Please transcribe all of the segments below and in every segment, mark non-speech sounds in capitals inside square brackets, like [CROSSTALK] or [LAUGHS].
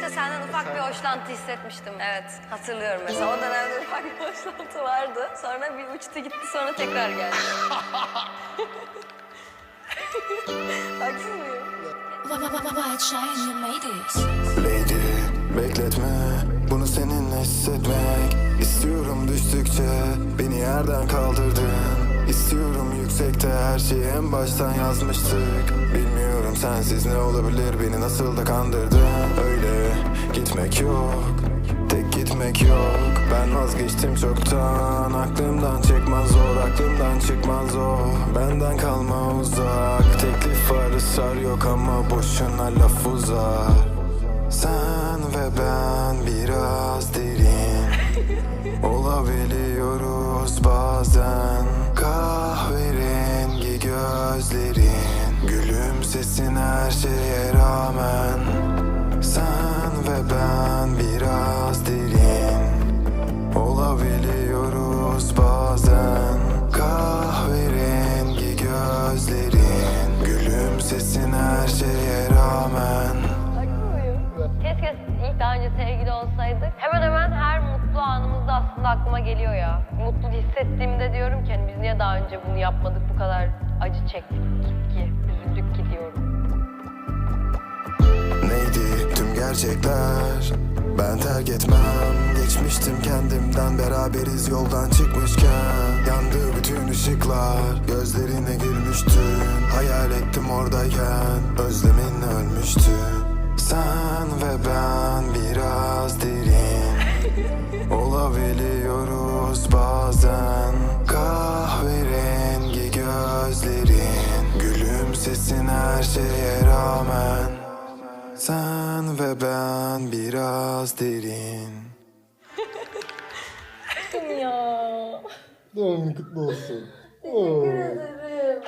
İşte senden ufak bir hoşlantı hissetmiştim. Evet, hatırlıyorum mesela. O dönemde ufak bir hoşlantı vardı. Sonra bir uçtu gitti, sonra tekrar geldi. [LAUGHS] Haksız mıyım? Lady bekletme bunu seninle hissetmek İstiyorum düştükçe beni yerden kaldırdın İstiyorum yüksekte her şeyi en baştan yazmıştık Bilmiyorum sensiz ne olabilir? Beni nasıl da kandırdın Öyle gitmek yok. Tek gitmek yok. Ben vazgeçtim çoktan. Aklımdan çıkmaz zor aklımdan çıkmaz o Benden kalma uzak. Teklif var ısrar yok ama boşuna laf uzar. Sen ve ben biraz derin Olabiliyoruz bazen. Kahverengi gözlerin Gülümsesin her şeye rağmen Sen ve ben biraz derin Olabiliyoruz bazen Kahverengi gözlerin Gülümsesin her şeye rağmen ilk daha önce sevgili olsaydık. Hemen hemen her mutlu anımızda aslında aklıma geliyor ya. Mutlu hissettiğimde diyorum ki hani biz niye daha önce bunu yapmadık bu kadar acı çektik ki, gerçekler Ben terk etmem. Geçmiştim kendimden beraberiz yoldan çıkmışken. Yandı bütün ışıklar Gözlerine gülmüştün. Hayal ettim oradayken Özleminle ölmüştüm Sen ve ben biraz derin [LAUGHS] Olabiliyoruz bazen. Kahverengi gözlerin Gülümsesin her şeye rağmen Sen ve ben biraz derin Doğum günün kutlu olsun. Teşekkür ederim.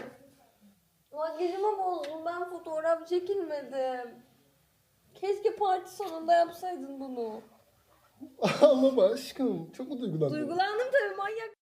Makyajımı bozdum. Ben fotoğraf çekilmedim. Keşke parti sonunda yapsaydın bunu. [LAUGHS] Ağlama aşkım. Çok mu duygulandın? Duygulandım tabii manyak